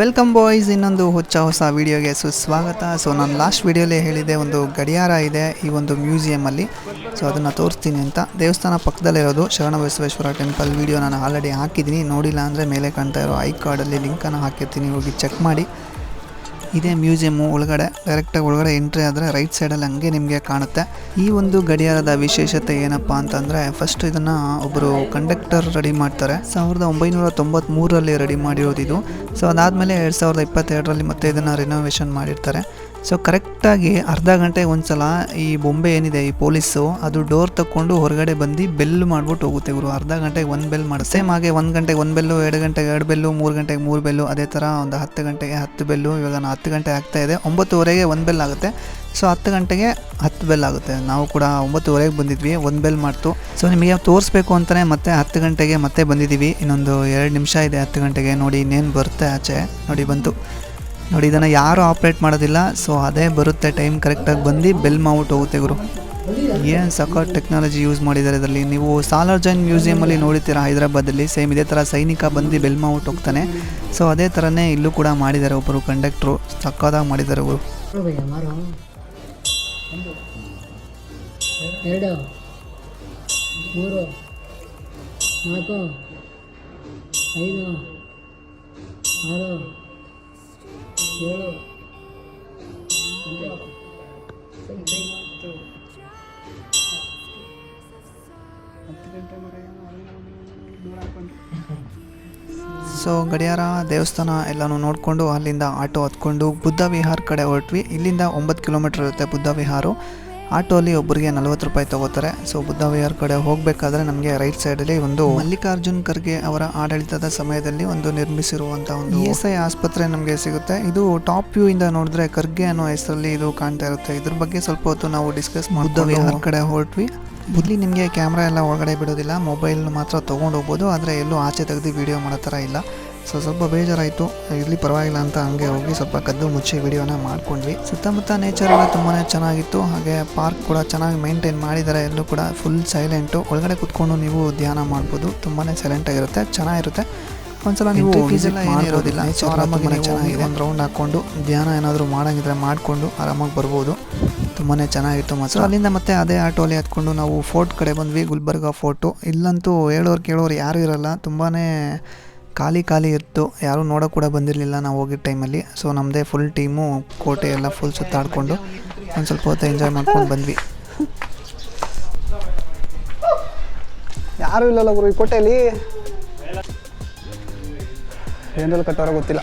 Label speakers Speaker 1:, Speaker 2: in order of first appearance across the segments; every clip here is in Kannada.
Speaker 1: ವೆಲ್ಕಮ್ ಬಾಯ್ಸ್, ಇನ್ನೊಂದು ಹೊಚ್ಚ ಹೊಸ ವಿಡಿಯೋಗೆ ಸುಸ್ವಾಗತ. ಸೊ ನಾನು ಲಾಸ್ಟ್ ವಿಡಿಯೋಲೇ ಹೇಳಿದೆ, ಒಂದು ಗಡಿಯಾರ ಇದೆ ಈ ಒಂದು ಮ್ಯೂಸಿಯಮಲ್ಲಿ ಸೊ ಅದನ್ನು ತೋರಿಸ್ತೀನಿ ಅಂತ. ದೇವಸ್ಥಾನ ಪಕ್ಕದಲ್ಲಿರೋದು ಶರಣ ಬಸವೇಶ್ವರ ಟೆಂಪಲ್ ವಿಡಿಯೋ ನಾನು ಆಲ್ರೆಡಿ ಹಾಕಿದ್ದೀನಿ. ನೋಡಿಲ್ಲ ಅಂದರೆ ಮೇಲೆ ಕಾಣ್ತಾ ಇರೋ ಐ ಕಾರ್ಡಲ್ಲಿ ಲಿಂಕನ್ನು ಹಾಕಿರ್ತೀನಿ. ಹೋಗಿ ಚೆಕ್ ಮಾಡಿ. ಇದೇ ಮ್ಯೂಸಿಯಮ್ಮು ಒಳಗಡೆ, ಡೈರೆಕ್ಟಾಗಿ ಒಳಗಡೆ ಎಂಟ್ರಿ ಆದರೆ ರೈಟ್ ಸೈಡಲ್ಲಿ ಹಂಗೆ ನಿಮಗೆ ಕಾಣುತ್ತೆ. ಈ ಒಂದು ಗಡಿಯಾರದ ವಿಶೇಷತೆ ಏನಪ್ಪ ಅಂತಂದರೆ ಫಸ್ಟ್ ಇದನ್ನು ಒಬ್ಬರು ಕಂಡಕ್ಟರ್ ರೆಡಿ ಮಾಡ್ತಾರೆ. ಸಾವಿರದ ಒಂಬೈನೂರ ತೊಂಬತ್ತ್ಮೂರರಲ್ಲಿ ರೆಡಿ ಮಾಡಿರೋದು ಇದು. ಸೊ ಅದಾದಮೇಲೆ ಎರಡು ಸಾವಿರದ ಇಪ್ಪತ್ತೆರಡರಲ್ಲಿ ಮತ್ತೆ ಇದನ್ನು ರಿನೋವೇಷನ್ ಮಾಡಿರ್ತಾರೆ. ಸೊ ಕರೆಕ್ಟಾಗಿ ಅರ್ಧ ಗಂಟೆಗೆ ಒಂದ್ಸಲ ಈ ಬೊಂಬೆ ಏನಿದೆ, ಈ ಪೊಲೀಸು ಅದು ಡೋರ್ ತಕ್ಕೊಂಡು ಹೊರಗಡೆ ಬಂದು ಬೆಲ್ ಮಾಡ್ಬಿಟ್ಟು ಹೋಗುತ್ತೆ ಇವರು ಅರ್ಧ ಗಂಟೆಗೆ ಒಂದು ಬೆಲ್ ಮಾಡಿ. ಸೇಮ್ ಹಾಗೆ ಒಂದು ಗಂಟೆಗೆ ಒಂದು ಬೆಲ್ಲು, ಎರಡು ಗಂಟೆಗೆ ಎರಡು ಬೆಲ್ಲು, ಮೂರು ಗಂಟೆಗೆ ಮೂರು ಬೆಲ್ಲು, ಅದೇ ಥರ ಒಂದು ಹತ್ತು ಗಂಟೆಗೆ ಹತ್ತು ಬೆಲ್ಲು, ಇವಾಗ ನಾನು ಹತ್ತು ಗಂಟೆ ಆಗ್ತಾ ಇದೆ. ಒಂಬತ್ತುವರೆಗೆ ಒಂದು ಬೆಲ್ ಆಗುತ್ತೆ. ಸೊ ಹತ್ತು ಗಂಟೆಗೆ ಹತ್ತು ಬೆಲ್ ಆಗುತ್ತೆ. ನಾವು ಕೂಡ ಒಂಬತ್ತುವರೆಗೆ ಬಂದಿದ್ವಿ, ಒಂದು ಬೆಲ್ ಮಾಡ್ತು. ಸೊ ನಿಮಗೆ ತೋರಿಸ್ಬೇಕು ಅಂತಲೇ ಮತ್ತೆ ಹತ್ತು ಗಂಟೆಗೆ ಮತ್ತೆ ಬಂದಿದ್ದೀವಿ. ಇನ್ನೊಂದು ಎರಡು ನಿಮಿಷ ಇದೆ ಹತ್ತು ಗಂಟೆಗೆ. ನೋಡಿ ಇನ್ನೇನು ಬರುತ್ತೆ ಆಚೆ. ನೋಡಿ ಬಂತು. ನೋಡಿ, ಇದನ್ನು ಯಾರು ಆಪ್ರೇಟ್ ಮಾಡೋದಿಲ್ಲ. ಸೊ ಅದೇ ಬರುತ್ತೆ ಟೈಮ್ ಕರೆಕ್ಟಾಗಿ ಬಂದು ಬೆಲ್ ಮಾಡ್ಬಿಟ್ಟು ಹೋಗುತ್ತೆ ಗುರು. ಏನು ಸಖತ್ ಟೆಕ್ನಾಲಜಿ ಯೂಸ್ ಮಾಡಿದ್ದಾರೆ ಇದರಲ್ಲಿ. ನೀವು ಸಾಲಾರ್ಜೈನ್ ಮ್ಯೂಸಿಯಮಲ್ಲಿ ನೋಡಿರ್ತೀರ ಹೈದರಾಬಾದಲ್ಲಿ ಸೇಮ್ ಇದೇ ಥರ ಸೈನಿಕ ಬಂದು ಬೆಲ್ ಮೌಟ್ ಹೋಗ್ತಾನೆ. ಸೊ ಅದೇ ಥರನೇ ಇಲ್ಲೂ ಕೂಡ ಮಾಡಿದ್ದಾರೆ ಒಬ್ಬರು ಕಂಡಕ್ಟ್ರು ಸಕ್ಕದಾಗಿ ಮಾಡಿದ್ದಾರೆ
Speaker 2: ಐದು, ಆರು
Speaker 1: ಸೊ ಗಡಿಯಾರ ದೇವಸ್ಥಾನ ಎಲ್ಲನೂ ನೋಡಿಕೊಂಡು ಅಲ್ಲಿಂದ ಆಟೋ ಹತ್ಕೊಂಡು ಬುದ್ಧ ವಿಹಾರ್ ಕಡೆ ಹೊರಟ್ವಿ. ಇಲ್ಲಿಂದ ಒಂಬತ್ತು ಕಿಲೋಮೀಟ್ರ್ ಇರುತ್ತೆ ಬುದ್ಧ ವಿಹಾರು. ಆಟೋಲಿ ಒಬ್ಬರಿಗೆ ನಲ್ವತ್ತು ರೂಪಾಯಿ ತಗೋತಾರೆ. ಸೊ ಬುದ್ಧ ವಿಹಾರ್ ಕಡೆ ಹೋಗಬೇಕಾದ್ರೆ ನಮಗೆ ರೈಟ್ ಸೈಡಲ್ಲಿ ಒಂದು ಮಲ್ಲಿಕಾರ್ಜುನ್ ಖರ್ಗೆ ಅವರ ಆಡಳಿತದ ಸಮಯದಲ್ಲಿ ಒಂದು ನಿರ್ಮಿಸಿರುವಂತಹ ಒಂದು ಇ ಎಸ್ ಐ ಆಸ್ಪತ್ರೆ ನಮಗೆ ಸಿಗುತ್ತೆ. ಇದು ಟಾಪ್ ವ್ಯೂ ಇಂದ ನೋಡಿದ್ರೆ ಖರ್ಗೆ ಅನ್ನೋ ಹೆಸರಲ್ಲಿ ಇದು ಕಾಣ್ತಾ ಇರುತ್ತೆ. ಇದ್ರ ಬಗ್ಗೆ ಸ್ವಲ್ಪ ಹೊತ್ತು ನಾವು ಡಿಸ್ಕಸ್ ಮಾಡಿ ಬುದ್ಧ ವಿಹಾರ್ ಕಡೆ ಹೊರಟ್ವಿ. ಇಲ್ಲಿ ನಿಮಗೆ ಕ್ಯಾಮ್ರಾ ಎಲ್ಲ ಒಳಗಡೆ ಬಿಡೋದಿಲ್ಲ. ಮೊಬೈಲ್ ಮಾತ್ರ ತೊಗೊಂಡು ಹೋಗ್ಬೋದು. ಆದರೆ ಎಲ್ಲೂ ಆಚೆ ತೆಗೆದು ವಿಡಿಯೋ ಮಾಡೋ ಥರ ಇಲ್ಲ. ಸೊ ಸ್ವಲ್ಪ ಬೇಜಾರಾಯಿತು. ಇರಲಿ ಪರವಾಗಿಲ್ಲ ಅಂತ ಹಂಗೆ ಹೋಗಿ ಸ್ವಲ್ಪ ಕದ್ದು ಮುಚ್ಚಿ ವಿಡಿಯೋನ ಮಾಡ್ಕೊಂಡ್ವಿ. ಸುತ್ತಮುತ್ತ ನೇಚರ್ ಎಲ್ಲ ತುಂಬಾ ಚೆನ್ನಾಗಿತ್ತು. ಹಾಗೆ ಪಾರ್ಕ್ ಕೂಡ ಚೆನ್ನಾಗಿ ಮೇಂಟೈನ್ ಮಾಡಿದ್ದಾರೆ ಎಲ್ಲೂ ಕೂಡ ಫುಲ್ ಸೈಲೆಂಟು ಒಳಗಡೆ ಕುತ್ಕೊಂಡು ನೀವು ಧ್ಯಾನ ಮಾಡ್ಬೋದು. ತುಂಬಾ ಸೈಲೆಂಟಾಗಿರುತ್ತೆ ಚೆನ್ನಾಗಿರುತ್ತೆ. ಒಂದ್ಸಲ ನೀವು ಫೀಸೆಲ್ಲ ಏನಿರೋದಿಲ್ಲ ಆರಾಮಾಗಿ ಚೆನ್ನಾಗಿದೆ. ಒಂದು ರೌಂಡ್ ಹಾಕ್ಕೊಂಡು ಧ್ಯಾನ ಏನಾದರೂ ಮಾಡೋಂಗಿದ್ರೆ ಮಾಡಿಕೊಂಡು ಆರಾಮಾಗಿ ಬರ್ಬೋದು. ತುಂಬಾ ಚೆನ್ನಾಗಿತ್ತು ಮಾತ್ರ. ಅಲ್ಲಿಂದ ಮತ್ತೆ ಅದೇ ಆಟೋಲಿ ಹತ್ಕೊಂಡು ನಾವು ಫೋರ್ಟ್ ಕಡೆ ಬಂದ್ವಿ ಗುಲ್ಬರ್ಗ ಫೋರ್ಟು ಇಲ್ಲಂತೂ ಹೇಳೋರು ಕೇಳೋರು ಯಾರೂ ಇರಲ್ಲ. ತುಂಬಾ ಖಾಲಿ ಖಾಲಿ ಇತ್ತು. ಯಾರೂ ನೋಡೋಕೆ ಕೂಡ ಬಂದಿರಲಿಲ್ಲ ನಾವು ಹೋಗಿದ್ದ ಟೈಮಲ್ಲಿ ಸೊ ನಮ್ಮದೇ ಫುಲ್ ಟೀಮು ಕೋಟೆ ಎಲ್ಲ ಫುಲ್ ಸುತ್ತಾಡಿಕೊಂಡು ಒಂದು ಸ್ವಲ್ಪ ಹೊತ್ತು ಎಂಜಾಯ್ ಮಾಡ್ಕೊಂಡು ಬಂದ್ವಿ.
Speaker 3: ಯಾರೂ ಇಲ್ಲಲ್ಲ ಗುರು ಈ ಕೋಟೆಯಲ್ಲಿ? ಏನಲ್ಲಿ ಕಟ್ಟೋರೋ ಗೊತ್ತಿಲ್ಲ.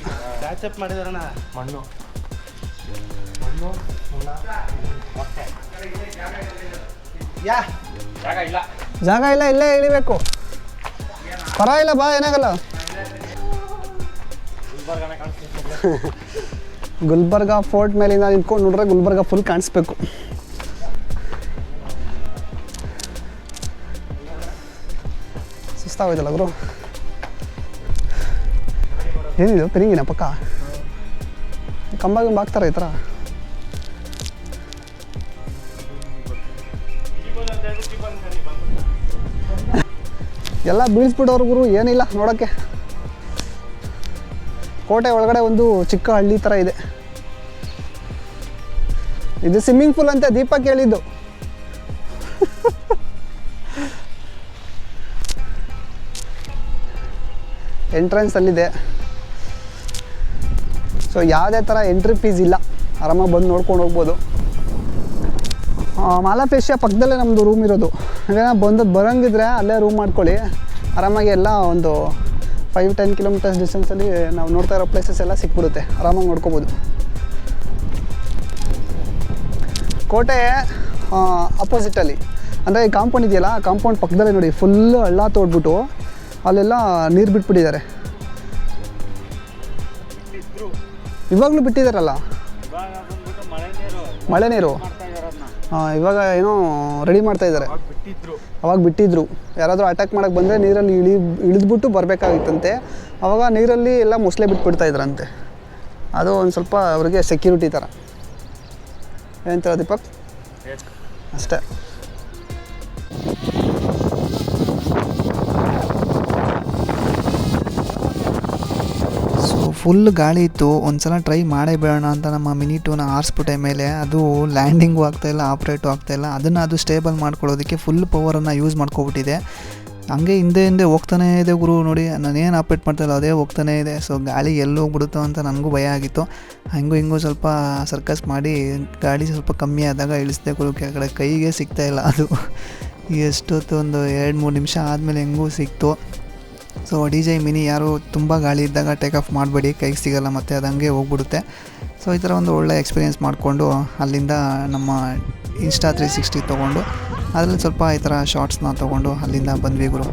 Speaker 3: ಜಾಗ ಇಲ್ಲ. ಇಲ್ಲೇ ಇಳಿಬೇಕು. ಇಲ್ಲ ಬಾ ಏನಾಗಲ್ಲ. ಗುಲ್ಬರ್ಗ ಫೋರ್ಟ್ ಮೇಲಿಂದ ನಿಂತ್ಕೊಂಡು ನೋಡ್ರೆ ಗುಲ್ಬರ್ಗ ಫುಲ್ ಕಾಣಿಸ್ಬೇಕು. ಸುಸ್ತಾಗೋಯ್ತಲ್ಲ ಗುರು? ಏನಿದು? ಪೆರಿಂಗಿನ ಪಕ್ಕ? ಕಂಬ ಗಿಂಬ ಹಾಕ್ತಾರೆ ಈ ಥರ ಎಲ್ಲ ಬೀಳಿಸ್ಬಿಟ್ಟವ್ರು ಗುರು, ಏನಿಲ್ಲ ನೋಡೋಕ್ಕೆ ಕೋಟೆ ಒಳಗಡೆ ಒಂದು ಚಿಕ್ಕ ಹಳ್ಳಿ ಥರ ಇದೆ. ಇದು ಸ್ವಿಮ್ಮಿಂಗ್ ಪೂಲ್ ಅಂತ ದೀಪ ಕೇಳಿದ್ದು. ಎಂಟ್ರೆನ್ಸ್ ಅಲ್ಲಿದೆ. ಸೊ ಯಾವುದೇ ಥರ ಎಂಟ್ರಿ ಫೀಸ್ ಇಲ್ಲ. ಆರಾಮಾಗಿ ಬಂದು ನೋಡ್ಕೊಂಡು ಹೋಗ್ಬೋದು. ಮಾಲಾಪೇಶಿಯ ಪಕ್ಕದಲ್ಲೇ ನಮ್ಮದು ರೂಮ್ ಇರೋದು. ಅದೇನೋ ಬಂದು ಬರೋಂಗಿದ್ರೆ ಅಲ್ಲೇ ರೂಮ್ ಮಾಡ್ಕೊಳ್ಳಿ. ಆರಾಮಾಗಿ ಎಲ್ಲ ಒಂದು ಫೈವ್ ಟೆನ್ ಕಿಲೋಮೀಟರ್ಸ್ ಡಿಸ್ಟೆನ್ಸಲ್ಲಿ ನಾವು ನೋಡ್ತಾ ಇರೋ ಪ್ಲೇಸಸ್ ಎಲ್ಲ ಸಿಕ್ಬಿಡುತ್ತೆ. ಆರಾಮಾಗಿ ನೋಡ್ಕೋಬೋದು. ಕೋಟೆ ಅಪೋಸಿಟಲ್ಲಿ ಅಂದರೆ ಈ ಕಾಂಪೌಂಡ್ ಇದೆಯಲ್ಲ ಕಾಂಪೌಂಡ್ ಪಕ್ಕದಲ್ಲೇ ನೋಡಿ ಫುಲ್ ಹಳ್ಳ ತೋಡ್ಬಿಟ್ಟು ಅಲ್ಲೆಲ್ಲ ನೀರು ಬಿಟ್ಬಿಟ್ಟಿದ್ದಾರೆ. ಇವಾಗಲೂ ಬಿಟ್ಟಿದ್ದಾರಲ್ಲ ಮಳೆ ನೀರು. ಇವಾಗ ಏನೋ ರೆಡಿ ಮಾಡ್ತಾ ಇದ್ದಾರೆ. ಅವಾಗ ಬಿಟ್ಟಿದ್ರು. ಯಾರಾದರೂ ಅಟ್ಯಾಕ್ ಮಾಡಕ್ಕೆ ಬಂದರೆ ನೀರಲ್ಲಿ ಇಳಿ ಇಳಿದ್ಬಿಟ್ಟು ಬರಬೇಕಾಗಿತ್ತಂತೆ. ಅವಾಗ ನೀರಲ್ಲಿ ಎಲ್ಲ ಮುಸ್ಲೆ ಬಿಟ್ಬಿಡ್ತಾ ಇದ್ರಂತೆ. ಅದು ಒಂದು ಸ್ವಲ್ಪ ಅವ್ರಿಗೆ ಸೆಕ್ಯೂರಿಟಿ ಥರ ಏನಂತೀರ ದೀಪಕ್? ಅಷ್ಟೇ.
Speaker 1: ಫುಲ್ ಗಾಳಿ ಇತ್ತು ಒಂದು ಸಲ ಟ್ರೈ ಮಾಡೇ ಬೇಡೋಣ ಅಂತ ನಮ್ಮ ಮಿನಿ ಟೂನ ಆರಿಸ್ಬಿಟ್ಟೆ ಮೇಲೆ. ಅದು ಲ್ಯಾಂಡಿಂಗು ಆಗ್ತಾಯಿಲ್ಲ ಆಪ್ರೇಟು ಆಗ್ತಾಯಿಲ್ಲ ಅದನ್ನು ಅದು ಸ್ಟೇಬಲ್ ಮಾಡ್ಕೊಳ್ಳೋದಕ್ಕೆ ಫುಲ್ ಪವರನ್ನು ಯೂಸ್ ಮಾಡ್ಕೊಬಿಟ್ಟಿದೆ. ಹಂಗೆ ಹಿಂದೆ ಹಿಂದೆ ಹೋಗ್ತಾನೇ ಇದೆ ಗುರು ನೋಡಿ. ನಾನೇನು ಆಪ್ರೇಟ್ ಮಾಡ್ತಾಯಿಲ್ಲ ಅದೇ ಹೋಗ್ತಾನೇ ಇದೆ. ಸೊ ಗಾಳಿ ಎಲ್ಲಿ ಹೋಗ್ಬಿಡುತ್ತೋ ಅಂತ ನನಗೂ ಭಯ ಆಗಿತ್ತು. ಹಂಗೂ ಹಿಂಗೂ ಸ್ವಲ್ಪ ಸರ್ಕಸ್ ಮಾಡಿ ಗಾಳಿ ಸ್ವಲ್ಪ ಕಮ್ಮಿ ಆದಾಗ ಇಳಿಸಿದೆ ಗುರು. ಕೆಳಗಡೆ ಕೈಗೆ ಸಿಗ್ತಾಯಿಲ್ಲ ಅದು. ಎಷ್ಟೊತ್ತು ಒಂದು ಎರಡು ಮೂರು ನಿಮಿಷ ಆದಮೇಲೆ ಹೆಂಗೂ ಸಿಕ್ತು. ಸೊ ಡಿ ಜೆ ಮಿನಿ ಯಾರು ತುಂಬ ಗಾಳಿ ಇದ್ದಾಗ ಟೇಕ್ ಆಫ್ ಮಾಡಬೇಡಿ ಕೈಗೆ ಸಿಗೋಲ್ಲ ಮತ್ತು ಅದು ಹಂಗೆ ಹೋಗ್ಬಿಡುತ್ತೆ. ಸೊ ಈ ಥರ ಒಂದು ಒಳ್ಳೆ ಎಕ್ಸ್ಪೀರಿಯೆನ್ಸ್ ಮಾಡಿಕೊಂಡು ಅಲ್ಲಿಂದ ನಮ್ಮ ಇನ್ಸ್ಟಾ ತ್ರೀ ಸಿಕ್ಸ್ಟಿ ತೊಗೊಂಡು, ಅದರಲ್ಲಿ ಸ್ವಲ್ಪ ಈ ಥರ ಶಾರ್ಟ್ಸ್ನ ತೊಗೊಂಡು ಅಲ್ಲಿಂದ ಬಂದ್ವಿ ಗುರು.